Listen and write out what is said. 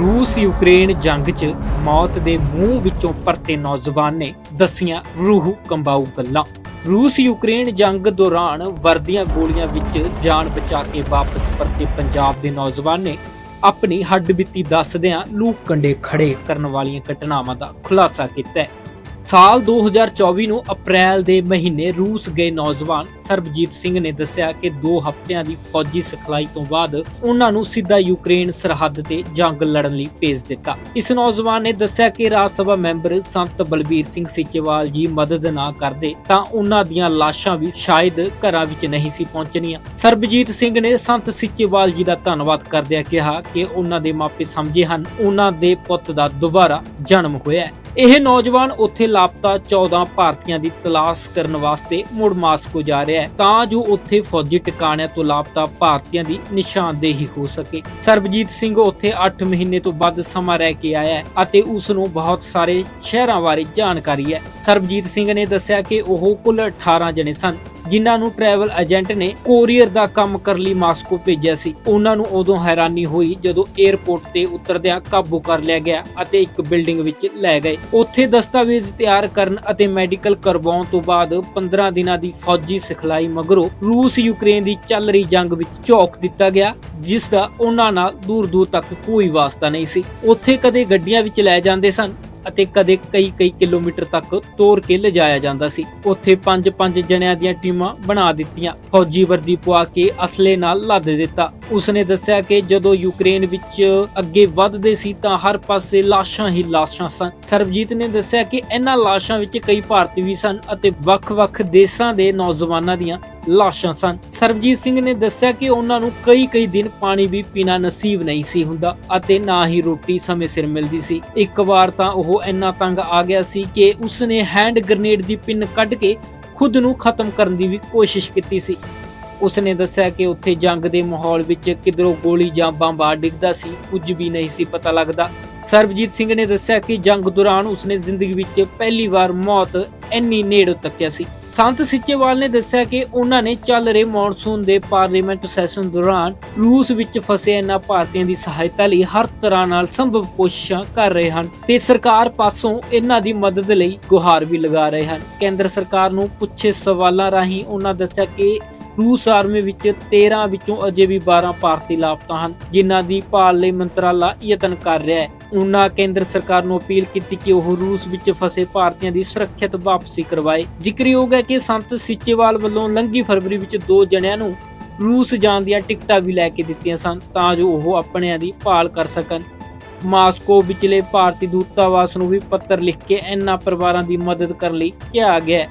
ਰੂਸ ਯੂਕਰੇਨ ਜੰਗ 'ਚ ਮੌਤ ਦੇ ਮੂੰਹ ਵਿੱਚੋਂ ਪਰਤੇ ਨੌਜਵਾਨ ਨੇ ਦਸੀਆਂ ਰੂਹ ਕੰਬਾਊ ਗੱਲਾਂ। ਰੂਸ ਯੂਕਰੇਨ ਜੰਗ ਦੌਰਾਨ ਵਰਦੀਆਂ ਗੋਲੀਆਂ ਵਿੱਚ ਜਾਨ ਬਚਾ ਕੇ ਵਾਪਸ ਪਰਤੇ ਪੰਜਾਬ ਦੇ ਨੌਜਵਾਨ ਨੇ ਆਪਣੀ ਹੱਡਬੀਤੀ ਦੱਸਦਿਆਂ ਲੂਕ ਕੰਡੇ ਖੜੇ ਕਰਨ ਵਾਲੀਆਂ ਘਟਨਾਵਾਂ ਦਾ ਖੁਲਾਸਾ ਕੀਤਾ ਹੈ। ਸਾਲ 2024 ਨੂੰ ਅਪ੍ਰੈਲ ਦੇ ਮਹੀਨੇ ਰੂਸ ਗਏ ਨੌਜਵਾਨ ਸਰਬਜੀਤ ਸਿੰਘ ਨੇ ਦੱਸਿਆ ਕਿ 2 ਹਫ਼ਤਿਆਂ ਦੀ ਫੌਜੀ ਸਿਖਲਾਈ ਤੋਂ ਬਾਅਦ ਉਹਨਾਂ ਨੂੰ ਸਿੱਧਾ ਯੂਕਰੇਨ ਸਰਹੱਦ ਤੇ ਜੰਗ ਲੜਨ ਲਈ ਭੇਜ ਦਿੱਤਾ। ਇਸ ਨੌਜਵਾਨ ਨੇ ਦੱਸਿਆ ਕਿ ਰਾਜ ਸਭਾ ਮੈਂਬਰ ਸੰਤ ਬਲਬੀਰ ਸਿੰਘ ਸਿੱਚੇਵਾਲ ਜੀ ਮਦਦ ਨਾ ਕਰਦੇ ਤਾਂ ਉਹਨਾਂ ਦੀਆਂ ਲਾਸ਼ਾਂ ਵੀ ਸ਼ਾਇਦ ਘਰਾਂ ਵਿੱਚ ਨਹੀਂ ਸੀ ਪਹੁੰਚਣੀਆਂ। ਸਰਬਜੀਤ ਸਿੰਘ ਨੇ ਸੰਤ ਸਿੱਚੇਵਾਲ ਜੀ ਦਾ ਧੰਨਵਾਦ ਕਰਦਿਆਂ ਕਿਹਾ ਕਿ ਉਹਨਾਂ ਦੇ ਮਾਪੇ ਸਮਝੇ ਹਨ, ਉਹਨਾਂ ਦੇ ਪੁੱਤ ਦਾ ਦੁਬਾਰਾ ਜਨਮ ਹੋਇਆ ਹੈ। ਇਹ ਨੌਜਵਾਨ ਉੱਥੇ ਲਾਪਤਾ 14 ਭਾਰਤੀਆਂ ਦੀ ਤਲਾਸ਼ ਕਰਨ ਵਾਸਤੇ ਮੁੜ ਮਾਸਕੋ ਜਾ ਰਿਹਾ ਹੈ। ਤਾਂ ਜੋ ਉੱਥੇ ਫੌਜੀ ਟਿਕਾਣਿਆਂ ਤੋਂ ਲਾਪਤਾ ਭਾਰਤੀਆਂ ਦੀ ਨਿਸ਼ਾਨਦੇਹੀ ਹੋ ਸਕੇ। ਸਰਬਜੀਤ ਸਿੰਘ ਉੱਥੇ 8 ਮਹੀਨੇ ਤੋਂ ਵੱਧ ਸਮਾਂ ਰਹਿ ਕੇ ਆਇਆ ਹੈ ਅਤੇ ਉਸ ਨੂੰ ਬਹੁਤ ਸਾਰੇ ਸ਼ਹਿਰਾਂ ਬਾਰੇ ਜਾਣਕਾਰੀ ਹੈ। ਸਰਬਜੀਤ ਸਿੰਘ ਨੇ ਦੱਸਿਆ ਕਿ ਉਹ ਕੁੱਲ 18 ਜਣੇ ਸਨ। ਜਿਨ੍ਹਾਂ ਨੂੰ ਟਰੈਵਲ ਏਜੰਟ ਨੇ ਕੋਰੀਅਰ ਦਾ ਕੰਮ ਕਰਨ ਲਈ ਮਾਸਕੋ ਭੇਜਿਆ ਸੀ। ਉਹਨਾਂ ਨੂੰ ਉਦੋਂ ਹੈਰਾਨੀ ਹੋਈ ਜਦੋਂ 에ਅਰਪੋਰਟ ਤੇ ਉਤਰਦਿਆਂ ਕਾਬੂ ਕਰ ਲਿਆ ਗਿਆ ਅਤੇ ਇੱਕ ਬਿਲਡਿੰਗ ਵਿੱਚ ਲੈ ਗਏ। ਉੱਥੇ ਦਸਤਾਵੇਜ਼ ਤਿਆਰ ਕਰਨ ਅਤੇ ਮੈਡੀਕਲ ਕਰਵਾਉਣ ਤੋਂ ਬਾਅਦ 15 ਦਿਨਾਂ ਦੀ ਫੌਜੀ ਸਿਖਲਾਈ ਮਗਰੋਂ ਰੂਸ ਯੂਕਰੇਨ ਦੀ ਚੱਲ ਰਹੀ ਜੰਗ ਵਿੱਚ ਝੋਕ ਦਿੱਤਾ ਗਿਆ, ਜਿਸ ਦਾ ਉਹਨਾਂ ਨਾਲ ਦੂਰ ਦੂਰ ਤੱਕ ਕੋਈ ਵਾਸਤਾ ਨਹੀਂ ਸੀ। ਉੱਥੇ ਕਦੇ ਗੱਡੀਆਂ ਵਿੱਚ ਲੈ ਜਾਂਦੇ ਸਨ ਅਤੇ ਕਦੇ ਕਈ ਕਈ ਕਿਲੋਮੀਟਰ ਤੱਕ ਤੋਰ ਕੇ ਲਿਜਾਇਆ ਜਾਂਦਾ ਸੀ। ਉੱਥੇ ਪੰਜ ਪੰਜ ਜਣਿਆਂ ਦੀਆਂ ਟੀਮਾਂ ਬਣਾ ਦਿੱਤੀਆਂ। ਫੌਜੀ ਵਰਦੀ ਪਵਾ ਕੇ ਅਸਲੇ ਨਾਲ ਲੱਦ ਦਿੱਤਾ। ਉਸਨੇ ਦੱਸਿਆ ਕਿ ਜਦੋਂ ਯੂਕਰੇਨ ਵਿੱਚ ਅੱਗੇ ਵੱਧਦੇ ਸੀ ਤਾਂ ਹਰ ਪਾਸੇ ਲਾਸ਼ਾਂ ਹੀ ਲਾਸ਼ਾਂ ਸਨ। ਸਰਬਜੀਤ ਨੇ ਦੱਸਿਆ ਕਿ ਇਹਨਾਂ ਲਾਸ਼ਾਂ ਵਿੱਚ ਕਈ ਭਾਰਤੀ ਵੀ ਸਨ ਅਤੇ ਵੱਖ-ਵੱਖ ਦੇਸ਼ਾਂ ਦੇ ਨੌਜਵਾਨਾਂ ਦੀਆਂ ਲਾਸ਼ਾਂ ਸਨ। ਸਰਬਜੀਤ ਸਿੰਘ ਨੇ ਦੱਸਿਆ ਕਿ ਉਹਨਾਂ ਨੂੰ ਕਈ ਕਈ ਦਿਨ ਪਾਣੀ ਵੀ ਪੀਣਾ ਨਸੀਬ ਨਹੀਂ ਸੀ ਹੁੰਦਾ ਅਤੇ ਨਾ ਹੀ ਰੋਟੀ ਸਮੇਂ ਸਿਰ ਮਿਲਦੀ ਸੀ। ਇੱਕ ਵਾਰ ਤਾਂ ਉਹ ਇੰਨਾ ਤੰਗ ਆ ਗਿਆ ਸੀ ਕਿ ਉਸਨੇ ਹੈਂਡ ਗ੍ਰਨੇਡ ਦੀ ਪਿੰਨ ਕੱਢ ਕੇ ਖੁਦ ਨੂੰ ਖਤਮ ਕਰਨ ਦੀ ਵੀ ਕੋਸ਼ਿਸ਼ ਕੀਤੀ ਸੀ। ਉਸਨੇ ਦੱਸਿਆ ਕਿ ਉੱਥੇ ਜੰਗ ਦੇ ਮਾਹੌਲ ਵਿੱਚ ਕਿਧਰੋਂ ਗੋਲੀ ਜਾਂ ਬੰਬ ਆ ਡਿੱਗਦਾ ਸੀ, ਕੁਝ ਵੀ ਨਹੀਂ ਸੀ ਪਤਾ ਲੱਗਦਾ। ਸਰਬਜੀਤ ਸਿੰਘ ਨੇ ਦੱਸਿਆ ਕਿ ਜੰਗ ਦੌਰਾਨ ਉਸਨੇ ਜ਼ਿੰਦਗੀ ਵਿੱਚ ਪਹਿਲੀ ਵਾਰ ਮੌਤ ਇੰਨੀ ਨੇੜੋਂ ਤੱਕਿਆ ਸੀ। ਸੰਤ ਸਿੱਚੇਵਾਲ ਨੇ ਦੱਸਿਆ ਕਿ ਉਹਨਾਂ ਨੇ ਚੱਲ ਰਹੇ ਮੌਨਸੂਨ ਦੇ ਪਾਰਲੀਮੈਂਟ ਸੈਸ਼ਨ ਦੌਰਾਨ ਰੂਸ ਵਿੱਚ ਫਸੇ ਇਹਨਾਂ ਭਾਰਤੀਆਂ ਦੀ ਸਹਾਇਤਾ ਲਈ ਹਰ ਤਰ੍ਹਾਂ ਨਾਲ ਸੰਭਵ ਕੋਸ਼ਿਸ਼ਾਂ ਕਰ ਰਹੇ ਹਨ ਤੇ ਸਰਕਾਰ ਪਾਸੋਂ ਇਹਨਾਂ ਦੀ ਮਦਦ ਲਈ ਗੁਹਾਰ ਵੀ ਲਗਾ ਰਹੇ ਹਨ। ਕੇਂਦਰ ਸਰਕਾਰ ਨੂੰ ਪੁੱਛੇ ਸਵਾਲਾਂ ਰਾਹੀਂ ਉਹਨਾਂ ਦੱਸਿਆ ਕਿ ਰੂਸ ਆਰਮੀ ਵਿੱਚ 13 ਵਿੱਚੋਂ ਅਜੇ ਵੀ 12 ਭਾਰਤੀ ਲਾਪਤਾ ਹਨ, ਜਿਨ੍ਹਾਂ ਦੀ ਭਾਲ ਲਈ ਮੰਤਰਾਲਾ ਯਤਨ ਕਰ ਰਿਹਾ ਹੈ। ਉਹਨਾਂ ਕੇਂਦਰ ਸਰਕਾਰ ਨੂੰ ਅਪੀਲ ਕੀਤੀ ਕਿ ਉਹ ਰੂਸ ਵਿੱਚ ਫਸੇ ਭਾਰਤੀਆਂ ਦੀ ਸੁਰੱਖਿਅਤ ਵਾਪਸੀ ਕਰਵਾਏ। ਜ਼ਿਕਰਯੋਗ ਹੈ ਕਿ ਸੰਤ ਸਿੱਚੇਵਾਲ ਵੱਲੋਂ ਲੰਘੀ ਫਰਵਰੀ ਵਿੱਚ ਦੋ ਜਣਿਆਂ ਨੂੰ ਰੂਸ ਜਾਣ ਦੀਆਂ ਟਿਕਟਾਂ ਵੀ ਲੈ ਕੇ ਦਿੱਤੀਆਂ ਸਨ, ਤਾਂ ਜੋ ਉਹ ਆਪਣਿਆਂ ਦੀ ਭਾਲ ਕਰ ਸਕਣ। ਮਾਸਕੋ ਵਿਚਲੇ ਭਾਰਤੀ ਦੂਤਾਵਾਸ ਨੂੰ ਵੀ ਪੱਤਰ ਲਿਖ ਕੇ ਇਹਨਾਂ ਪਰਿਵਾਰਾਂ ਦੀ ਮਦਦ ਕਰਨ ਲਈ ਕਿਹਾ ਗਿਆ ਹੈ।